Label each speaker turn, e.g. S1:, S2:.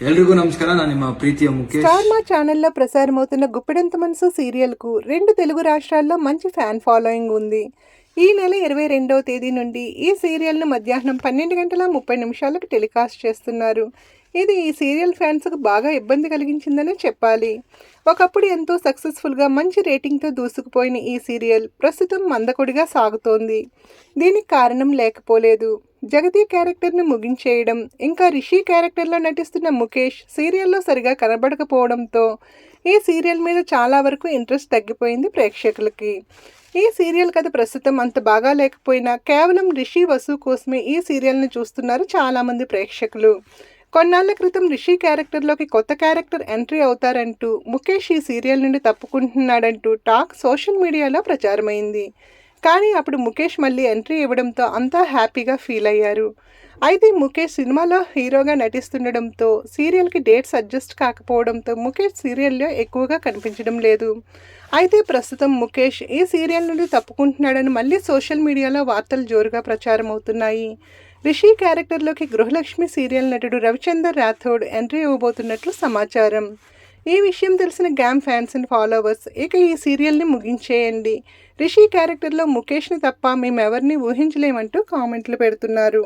S1: ಎಲ್ರಿಗೂ ನಮಸ್ಕಾರ ನಾನು ನಿಮ್ಮ ಪ್ರೀತಿಯ ಮುಖೇಶ್
S2: స్టార్ మా ఛానల్లో ప్రసారమవుతున్న గుప్పెడంత మనసు సీరియల్కు రెండు తెలుగు రాష్ట్రాల్లో మంచి ఫ్యాన్ ఫాలోయింగ్ ఉంది ఈ నెల ఇరవై రెండవ తేదీ నుండి ఈ సీరియల్ను మధ్యాహ్నం పన్నెండు గంటల ముప్పై నిమిషాలకు టెలికాస్ట్ చేస్తున్నారు ఇది ఈ సీరియల్ ఫ్యాన్స్కు బాగా ఇబ్బంది కలిగించిందనే చెప్పాలి ఒకప్పుడు ఎంతో సక్సెస్ఫుల్గా మంచి రేటింగ్తో దూసుకుపోయిన ఈ సీరియల్ ప్రస్తుతం మందకొడిగా సాగుతోంది దీనికి కారణం లేకపోలేదు జగతి క్యారెక్టర్ను ముగించేయడం ఇంకా రిషి క్యారెక్టర్లో నటిస్తున్న ముఖేష్ సీరియల్లో సరిగా కనబడకపోవడంతో ఈ సీరియల్ మీద చాలా వరకు ఇంట్రెస్ట్ తగ్గిపోయింది ప్రేక్షకులకి. ఈ సీరియల్ కథ ప్రస్తుతం అంత బాగా లేకపోయినా కేవలం రిషి వసు కోసమే ఈ సీరియల్ని చూస్తున్నారు చాలామంది ప్రేక్షకులు. కొన్నాళ్ళ క్రితం రిషి క్యారెక్టర్లోకి కొత్త క్యారెక్టర్ ఎంట్రీ అవుతారంటూ ముఖేష్ ఈ సీరియల్ నుండి తప్పుకుంటున్నాడంటూ టాక్ సోషల్ మీడియాలో ప్రచారమైంది. కానీ అప్పుడు ముఖేష్ మళ్ళీ ఎంట్రీ ఇవ్వడంతో అంతా హ్యాపీగా ఫీల్ అయ్యారు. అయితే ముఖేష్ సినిమాలో హీరోగా నటిస్తుండడంతో సీరియల్కి డేట్స్ అడ్జస్ట్ కాకపోవడంతో ముఖేష్ సీరియల్లో ఎక్కువగా కనిపించడం లేదు. అయితే ప్రస్తుతం ముఖేష్ ఈ సీరియల్ నుండి తప్పుకుంటున్నాడని మళ్ళీ సోషల్ మీడియాలో వార్తలు జోరుగా ప్రచారం అవుతున్నాయి రిషి క్యారెక్టర్లోకి గృహలక్ష్మి సీరియల్ నటుడు రవిచందర్ రాథోడ్ ఎంట్రీ ఇవ్వబోతున్నట్లు సమాచారం. ఈ విషయం తెలిసిన గ్యామ్ ఫ్యాన్స్ అండ్ ఫాలోవర్స్ ఇక ఈ సీరియల్ని ముగించేయండి. రిషి క్యారెక్టర్లో ముఖేష్ని తప్ప మేమెవరిని ఊహించలేమంటూ కామెంట్లు పెడుతున్నారు.